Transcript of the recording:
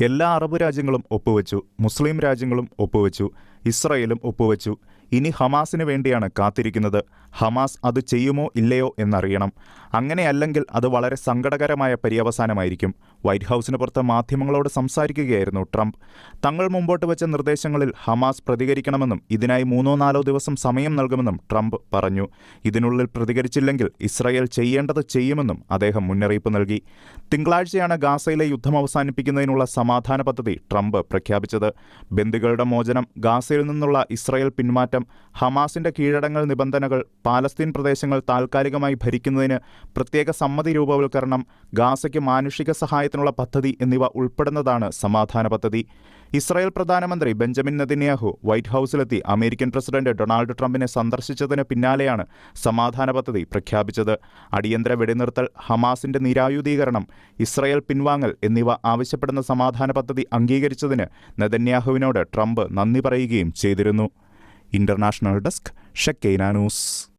എല്ലാ അറബ് രാജ്യങ്ങളും ഒപ്പുവെച്ചു മുസ്ലിം രാജ്യങ്ങളും ഒപ്പുവെച്ചു. ഇസ്രയേലും ഒപ്പുവച്ചു. ഇനി ഹമാസിന് വേണ്ടിയാണ് കാത്തിരിക്കുന്നത്. ഹമാസ് അത് ചെയ്യുമോ ഇല്ലയോ എന്നറിയണം. അങ്ങനെയല്ലെങ്കിൽ അത് വളരെ സങ്കടകരമായ പര്യവസാനമായിരിക്കും. വൈറ്റ് ഹൗസിന് പുറത്ത് മാധ്യമങ്ങളോട് സംസാരിക്കുകയായിരുന്നു ട്രംപ്. തങ്ങൾ മുമ്പോട്ട് വെച്ച നിർദ്ദേശങ്ങളിൽ ഹമാസ് പ്രതികരിക്കണമെന്നും ഇതിനായി മൂന്നോ നാലോ ദിവസം സമയം നൽകുമെന്നും ട്രംപ് പറഞ്ഞു. ഇതിനുള്ളിൽ പ്രതികരിച്ചില്ലെങ്കിൽ ഇസ്രായേൽ ചെയ്യേണ്ടത് ചെയ്യുമെന്നും അദ്ദേഹം മുന്നറിയിപ്പ് നൽകി. തിങ്കളാഴ്ചയാണ് ഗാസയിലെ യുദ്ധം അവസാനിപ്പിക്കുന്നതിനുള്ള സമാധാന പദ്ധതി ട്രംപ് പ്രഖ്യാപിച്ചത്. ബന്ദികളുടെ മോചനം ഗാസയിൽ നിന്നുള്ള ഇസ്രയേൽ പിന്മാറ്റം ഹമാസിന്റെ കീഴടങ്ങൽ നിബന്ധനകൾ പാലസ്തീൻ പ്രദേശങ്ങൾ താൽക്കാലികമായി ഭരിക്കുന്നതിന് പ്രത്യേക സമ്മതി രൂപവൽക്കരണം ഗാസയ്ക്ക് മാനുഷിക സഹായത്തിനുള്ള പദ്ധതി എന്നിവ ഉൾപ്പെടുന്നതാണ് സമാധാന പദ്ധതി. ഇസ്രായേൽ പ്രധാനമന്ത്രി ബെഞ്ചമിൻ നെതന്യാഹു വൈറ്റ് ഹൌസിലെത്തി അമേരിക്കൻ പ്രസിഡന്റ് ഡൊണാൾഡ് ട്രംപിനെ സന്ദർശിച്ചതിന് പിന്നാലെയാണ് സമാധാന പദ്ധതി പ്രഖ്യാപിച്ചത്. അടിയന്തര വെടിനിർത്തൽ ഹമാസിന്റെ നിരായുധീകരണം ഇസ്രായേൽ പിൻവാങ്ങൽ എന്നിവ ആവശ്യപ്പെടുന്ന സമാധാന പദ്ധതി അംഗീകരിച്ചതിന് നെതന്യാഹുവിനോട് ട്രംപ് നന്ദി പറയുകയും ചെയ്തിരുന്നു. International desk Shakkaina news.